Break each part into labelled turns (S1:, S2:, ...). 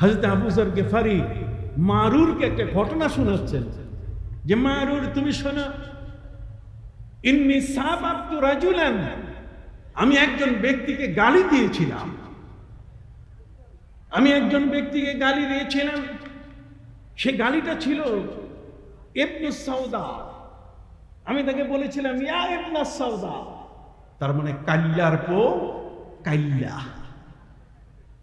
S1: হজরত আবুজার গেফারি মারুরকে একটা ঘটনা শোনাচ্ছেন। যে মারুর, তুমি শোনো, ইন্নি রাজুলান, আমি একজন ব্যক্তিকে গালি দিয়েছিলাম। আমি একজন ব্যক্তিকে গালি দিয়েছিলাম। সে গালিটা ছিল সাউদা। আমি তাকে বলেছিলাম, ইয়া সাউদা। তার মানে কাল্লার পো, কাল্লা।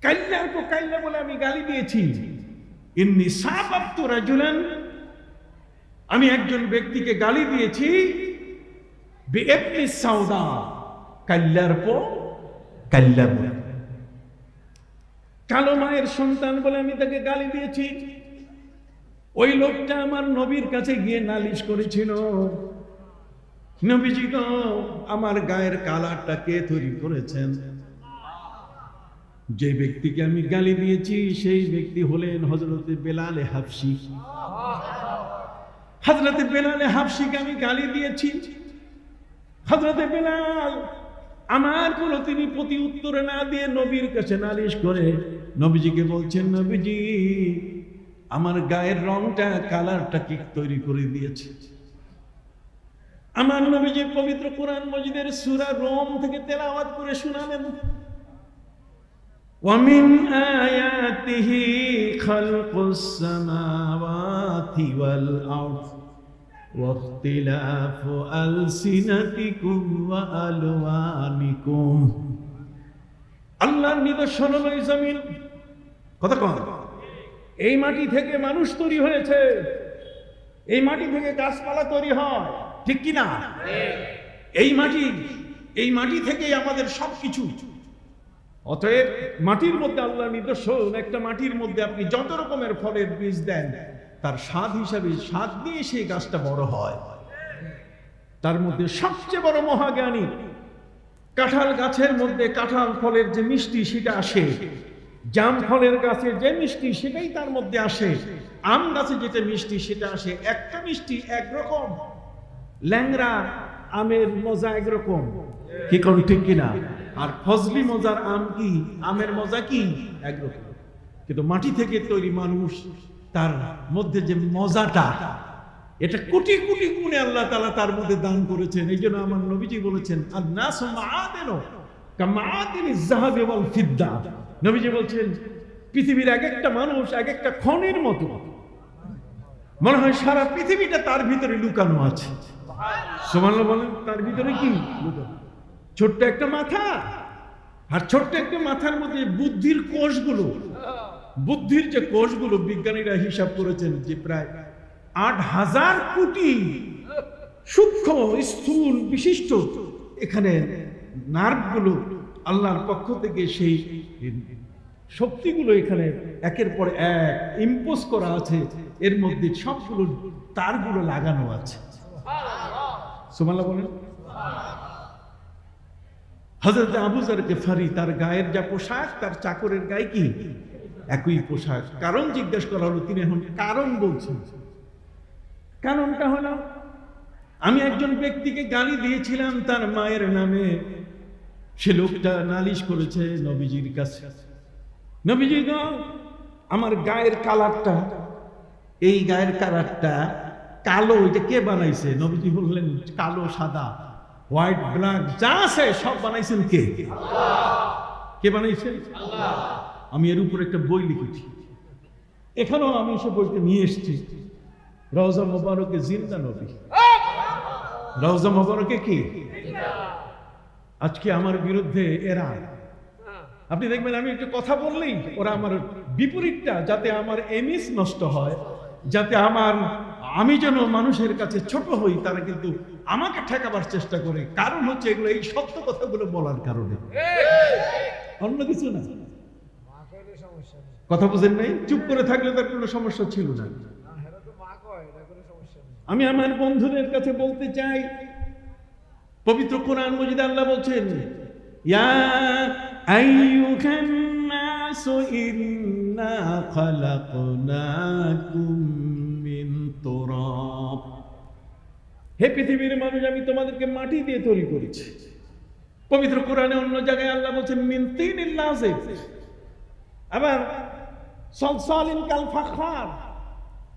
S1: কাল্লার কাল্লা বলে আমি গালি দিয়েছি। সাবাবতু রাজুলান, আমি একজন ব্যক্তিকে গালি দিয়েছি সাউদা কাল্লার পো কাল্লা বলে। কালো মায়ের সন্তান বলে আমি তাকে গালি দিয়েছি। ওই লোকটা আমার নবীর কাছে গিয়ে নালিশ করেছিল, নবীজি আমার গায়ের কালারটা কে তৈরি করেছেন? যে ব্যক্তিকে আমি গালি দিয়েছি, সেই ব্যক্তি হলেন হজরতে বেলালে হাফসি। হজরতে বেলালে হাফসিকে আমি গালি দিয়েছি। হজরতে বেলাল, আমার কোনো তিনি প্রতি উত্তরে না দিয়ে নবীর কাছে নালিশ করে নবীজিকে বলছেন, নবীজি, আমার গায়ের রংটা, কালারটা কি তৈরি করে দিয়েছে? আমার নবীজি পবিত্র কোরআন মজিদের সুরা রোম থেকে তেলাওয়াত করে শোনালেন। ومن آياته خلق السماوات والأرض واختلاف ألسنتكم وألوانكم আল্লাহর নিদর্শন হলো এই জমিন কথা কন এই মাটি থেকে মানুষ তৈরি হয়েছে এই মাটি থেকে গাছপালা তৈরি হয় ঠিক কি না এই মাটি এই মাটি থেকেই আমাদের সব কিছু অতএব মাটির মধ্যে আল্লাহ নিদর্শন একটা মাটির মধ্যে আপনি যত রকমের ফলের বীজ দেন, তার স্বাদ হিসাবে স্বাদ দিয়ে সেই গাছটা বড় হয়। তার মধ্যে সবচেয়ে বড় মহাজ্ঞানী কাঁঠাল গাছের মধ্যে কাঁঠাল ফলের যে মিষ্টি সেটা আসে। জাম ফলের গাছে যে মিষ্টি সেটাই তার মধ্যে আসে। আম গাছে যেটা মিষ্টি সেটা আসে। একটা মিষ্টি একরকম। ল্যাংরা আমের মজা একরকম। কি কোন ঠিক কিনা? আর ফজলি মজার আম কি? আমের মজা কি? একরকম। কিন্তু মাটি থেকে তৈরি মানুষ, তার মধ্যে যে মজাটা, এটা কোটি কোটি গুণে আল্লাহ তালা তার মধ্যে দান করেছেন। এই জন্য আমার নবীজি বলেছেন আর না ফিদ্দা। নবীজি বলছেন, পৃথিবীর এক একটা মানুষ এক একটা খনির মতো, মনে হয় সারা পৃথিবীটা তার ভিতরে লুকানো আছে। সোমাল্লা বলেন, তার ভিতরে কি লুকানো? ছোট্ট একটা মাথা। আর ছোট্ট একটা মাথার মধ্যে বুদ্ধির কোষগুলো। বুদ্ধির যে কোষগুলো বিজ্ঞানীরা হিসাব করেছেন যে প্রায় আট হাজার কোটি সূক্ষ্ম স্থূল বিশিষ্ট এখানে নার্ভগুলো আল্লাহর পক্ষ থেকে সেই শক্তিগুলো এখানে একের পর এক ইম্পোজ করা আছে। এর মধ্যে সবগুলো তারগুলো লাগানো আছে। সুমাল্লা বলেন। হজরত আবুজার গেফারি, তার গায়ের যা পোশাক, তার চাকরের গায়ে কি? একই পোশাক। কারণ জিজ্ঞেস করা হলো, তিনি এখন কারণ বলছেন। কারণটা হলো, আমি একজন ব্যক্তিকে গালি দিয়েছিলাম, তার মায়ের নামে। সে লোকটা নালিশ করেছে, নবীজির কাছে। নবীজি আমার গায়ের কালারটা, এই গায়ের কালারটা কালো, এটা কে বানাইছে? নবীজি বললেন, কালো, সাদা। হোয়াইট ব্ল্যাক যা আছে সব বানাইছেন কে? কে বানাইছেন? আমি এর উপর একটা বই লিখেছি। এখানেও আমি সে বইটা নিয়ে এসেছি। রওজা মোবারকে জিন্দা নবী। রওজা মোবারকে কি? আজকে আমার বিরুদ্ধে এরা। আপনি দেখবেন আমি একটা কথা বললেই ওরা আমার বিপরীতটা যাতে আমার এমিস নষ্ট হয় যাতে আমার আমি যেন মানুষের কাছে ছোট হই, তারা কিন্তু আমাকে ঠেকাবার চেষ্টা করে। কারণ হচ্ছে এগুলো এই সত্য কথাগুলো বলার কারণে। অন্য কিছু না। কথা বুঝেন নাই? চুপ করে থাকলে তার কোনো সমস্যা ছিল না। আমি আমার বন্ধুদের কাছে বলতে চাই, পবিত্র কোরআন মজিদ আল্লাহ বলছেন, ইয়া আইয়ুহান ইন্না খালাকনাকুম হে পৃথিবীর মানুষ, আমি তোমাদেরকে মাটি দিয়ে তৈরি করেছি। পবিত্র কোরআনে অন্য জায়গায় আল্লাহ বলছেন, মিন লাজিব আবার সলসালিন কাল ফাখার।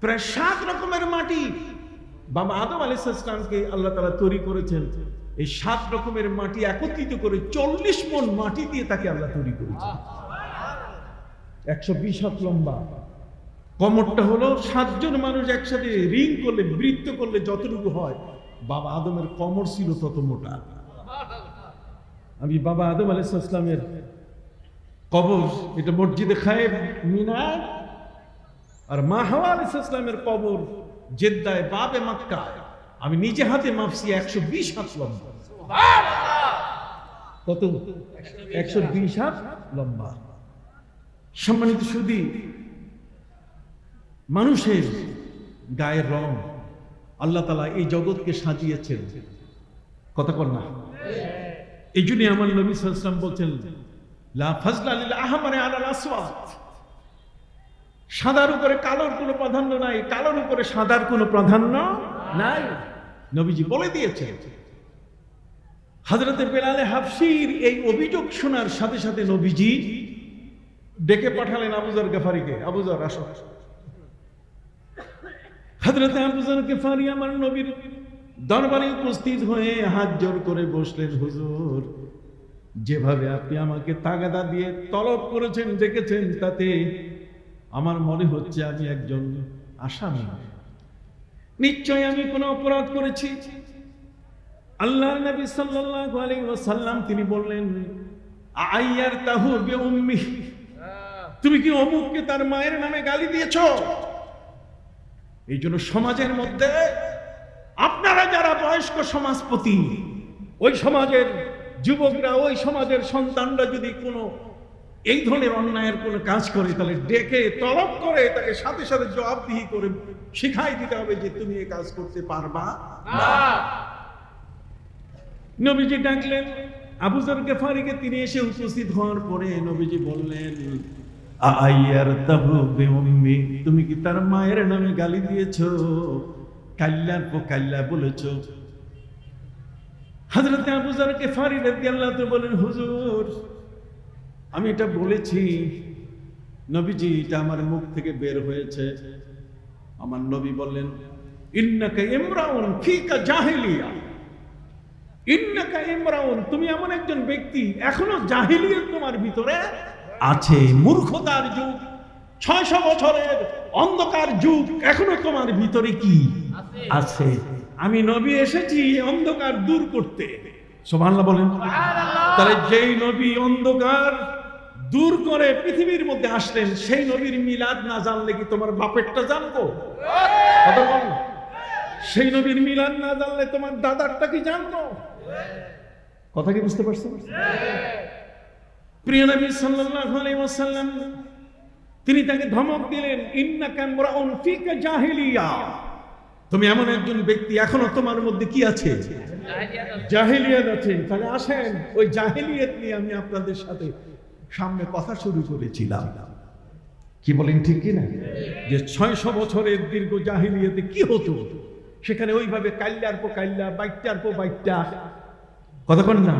S1: প্রায় সাত রকমের মাটি বাবা আদম আলী ইসলামকে আল্লাহ তালা তৈরি করেছেন। এই সাত রকমের মাটি একত্রিত করে চল্লিশ মন মাটি দিয়ে তাকে আল্লাহ তৈরি করেছেন। একশো বিশ হাত লম্বা। কমরটা হলো সাতজন মানুষ একসাথে রিং করলে, বৃত্ত করলে যতটুকু হয়, বাবা আদমের কমর ছিল তত মোটা। আমি বাবা আদম আলাইহিস ইসলামের কবর, এটা মসজিদে খায়েব, মিনার, আর মা হাওয়া আলাইহিস ইসলামের কবর জেদ্দায়, বাবে মক্কায়। আমি নিজে হাতে মাপছি একশো বিশ হাত লম্বা। কত? একশো বিশ হাত লম্বা। সম্মানিত সুদী মানুষের গায়ের রং আল্লাহ তালা এই জগৎকে সাজিয়েছেন। কথা কর না। এই জন্য আমার নবী সাল্লাম বলছেন সাদার উপরে কালোর কোনো প্রাধান্য নাই, কালোর উপরে সাদার কোনো প্রাধান্য নাই। নবীজি বলে দিয়েছেন হজরতে বেলালে হাফসির এই অভিযোগ শোনার সাথে সাথে নবীজি ডেকে পাঠালেন আবুজার গেফারিকে। আবুজার আসো হজরতে আবুজার আমার নবীর দরবারে উপস্থিত হয়ে হাত জোর করে বসলেন, হুজুর, যেভাবে আপনি আমাকে তাগাদা দিয়ে তলব করেছেন ডেকেছেন তাতে আমার মনে হচ্ছে আমি একজন আসামি। নিশ্চয় আমি কোনো অপরাধ করেছি। আল্লাহ নবী সাল্লাল্লাহু আলাইহি তিনি বললেন আইয়ার তাহু তুমি কি অমুককে তার মায়ের নামে গালি দিয়েছ? এই জন্য সমাজের মধ্যে আপনারা যারা বয়স্ক সমাজপতি ওই সমাজের যুবকরা ওই সমাজের সন্তানরা যদি কোনো এই ধরনের অন্যায়ের কোনো কাজ করে তাহলে ডেকে তলব করে তাকে সাথে সাথে জবাবদিহি করে শিখাই দিতে হবে যে তুমি এই কাজ করতে পারবা নবীজি ডাকলেন আবুজার গেফারিকে তিনি এসে উপস্থিত হওয়ার পরে নবীজি বললেন আয়ার তাহু বেউম্মি, তুমি কি তার মায়ের নামে গালি দিয়েছ? কাল্লার পো কাল্লা বলেছ। হজরতে আবুজার গেফারি রাদিয়াল্লাহু তাআলা বলেন, হুজুর, আমি এটা বলেছি। নবীজি, এটা আমার মুখ থেকে বের হয়েছে। আমার নবী বললেন, ইন্নাকা ইমরাউন ফিকা জাহিলিয়া। ইন্নাকা ইমরাউন, তুমি এমন একজন ব্যক্তি, এখনও জাহিলিয়ত তোমার ভিতরে আছে মূর্খতার যুগ। ছয়শো বছরের অন্ধকার যুগ এখনও তোমার ভিতরে কি আছে। আমি নবী এসেছি অন্ধকার দূর করতে। সুবহানাল্লাহ বলেন। তাহলে যেই নবী অন্ধকার দূর করে পৃথিবীর মধ্যে আসলেন সেই নবীর মিলাদ না জানলে কি তোমার বাপেরটা জানব? কথা বল। সেই নবীর মিলাদ না জানলে তোমার দাদারটা কি জানব? কথা কি বুঝতে পারছ? প্রিয় নবী সাল্লাল্লাহু আলাইহি ওয়াসাল্লাম, তিনি তাকে ধমক দিলেন, ইন্নাকা মুরাউন ফিকা জাহিলিয়া। তুমি এমন একজন ব্যক্তি এখনও তোমার মধ্যে কি আছে? জাহিলিয়াত আছে। তাহলে আসেন, ওই জাহিলিয়াত নিয়ে আমি আপনাদের সাথে সামনে কথা শুরু করেছিলাম। কি বলেন ঠিক কি না যে ছয়শো বছরের দীর্ঘ জাহিলিয়াতে কি হতো? সেখানে ওইভাবে কাল্যার পো কাল্যা বাইকটার পো বাইকটা কতক্ষণ না।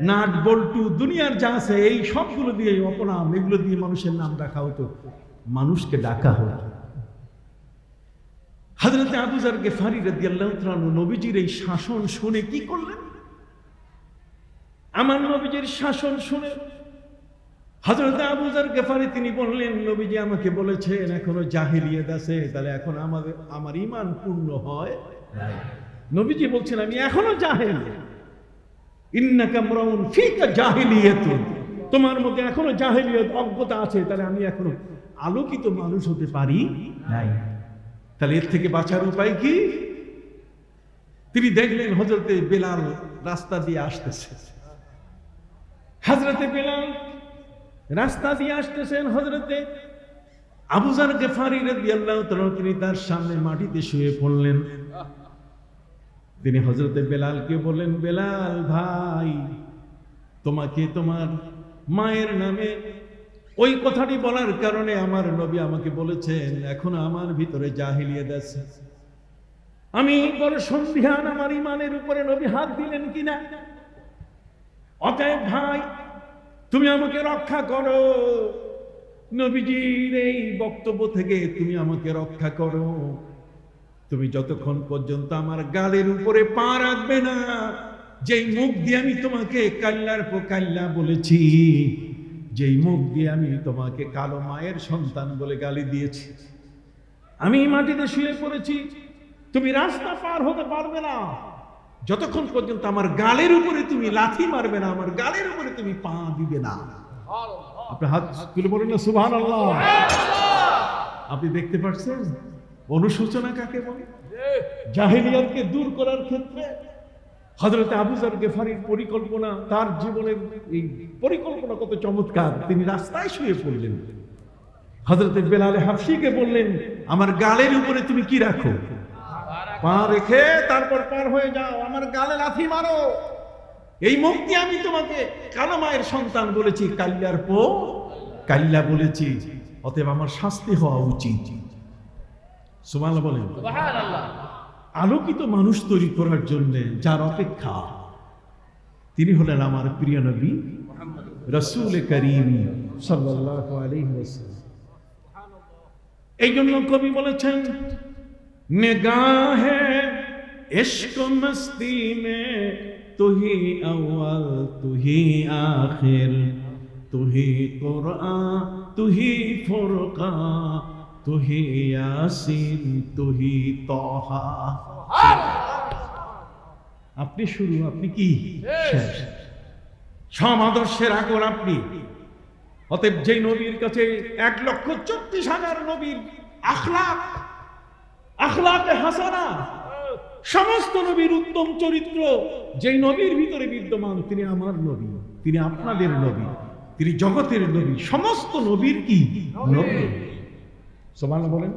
S1: নাট বল্টু দুনিয়ার যা আছে এই সবগুলো দিয়ে অপনাম এগুলো দিয়ে মানুষের নাম রাখা হতো। মানুষকে ডাকা হতো হাজরতে আবুজার গেফারি রাদিয়াল্লাহু তাআলা নবীজির এই শাসন শুনে কি করলেন? আমার নবীজির শাসন শুনে হজরত আবুজার গেফারি তিনি বললেন নবীজি আমাকে বলেছেন এখনও জাহিলিয়াত আছে তাহলে এখন আমাদের আমার ইমান পূর্ণ হয়। নবীজি বলছেন আমি এখনও জাহেল তোমার মধ্যে এখনও জাহিলিয়ত অজ্ঞতা আছে, তাহলে আমি এখনও আলোকিত মানুষ হতে পারি নাই। তাহলে এর থেকে বাঁচার উপায় কি? তিনি দেখলেন হজরতে বেলাল রাস্তা দিয়ে আসতেছে। হজরতে বেলাল রাস্তা দিয়ে আসতেছেন হজরতে আবুজার গেফারি রাদিয়াল্লাহু তাআলা, তিনি তার সামনে মাটিতে শুয়ে পড়লেন। তিনি হজরতে বেলালকে বললেন, বেলাল ভাই, তোমাকে তোমার মায়ের নামে ওই কথাটি বলার কারণে আমার নবী আমাকে বলেছেন, এখন আমার ভিতরে জাহিলিয়াত আছে। আমি বড় সন্ধিহান আমার ইমানের উপরে নবী হাত দিলেন কিনা? অতএব ভাই, তুমি আমাকে রক্ষা করো। নবীজির এই বক্তব্য থেকে তুমি আমাকে রক্ষা করো। তুমি যতক্ষণ পর্যন্ত আমার গালের উপরে পা রাখবে না যেই মুখ দিয়ে আমি তোমাকে কাল্লার পো কাল্লা বলেছি যেই মুখ দিয়ে আমি তোমাকে কালো মায়ের সন্তান বলে গালি দিয়েছি আমি মাটিতে শুয়ে পড়েছি তুমি রাস্তা পার হতে পারবে না। যতক্ষণ পর্যন্ত আমার গালের উপরে তুমি লাথি মারবে না আমার গালের উপরে তুমি পা দিবে না। আপনি হাত তুলে বলেন না সুবহান আল্লাহ আপনি দেখতে পাচ্ছেন অনুশোচনা কাকে বলে? জাহেলিয়াতকে দূর করার ক্ষেত্রে হজরত আবুজার গেফারির পরিকল্পনা, তার জীবনের এই পরিকল্পনা কত চমৎকার। তিনি রাস্তায় শুয়ে পড়লেন। হজরত বেলালে হাফসিকে বললেন, আমার গালের উপরে তুমি কি রাখো? পা রেখে তারপর পার হয়ে যাও, আমার গালে লাথি মারো। এই মুক্তি আমি তোমাকে কালো মায়ের সন্তান বলেছি, কাল্যার পো কাল্যা বলেছি, অতএব আমার শাস্তি হওয়া উচিত। সুমাল বলেন। আলোকিত মানুষ তৈরি করার জন্য যার অপেক্ষা তিনি হলেন আমার প্রিয় নবী রসুল করিম এই জন্য কবি বলেছেন নিগাহে ইশক মস্তি মে তুহি আউয়াল তুহি আখির তুহি কুরআন তুহি ফুরকান। তুহি ইয়াসিন, তুহি তহা। আপনি শুরু, আপনি কি? সব আদর্শের আগর আপনি। অতএব যেই নবীর কাছে এক লক্ষ চব্বিশ হাজার নবীর আখলাক, আখলাকে হাসানা, সমস্ত নবীর উত্তম চরিত্র, যেই নবীর ভিতরে বিদ্যমান, তিনি আমার নবী, তিনি আপনাদের নবী, তিনি জগতের নবী, সমস্ত নবীর কি? নবী। সোমান বলেন।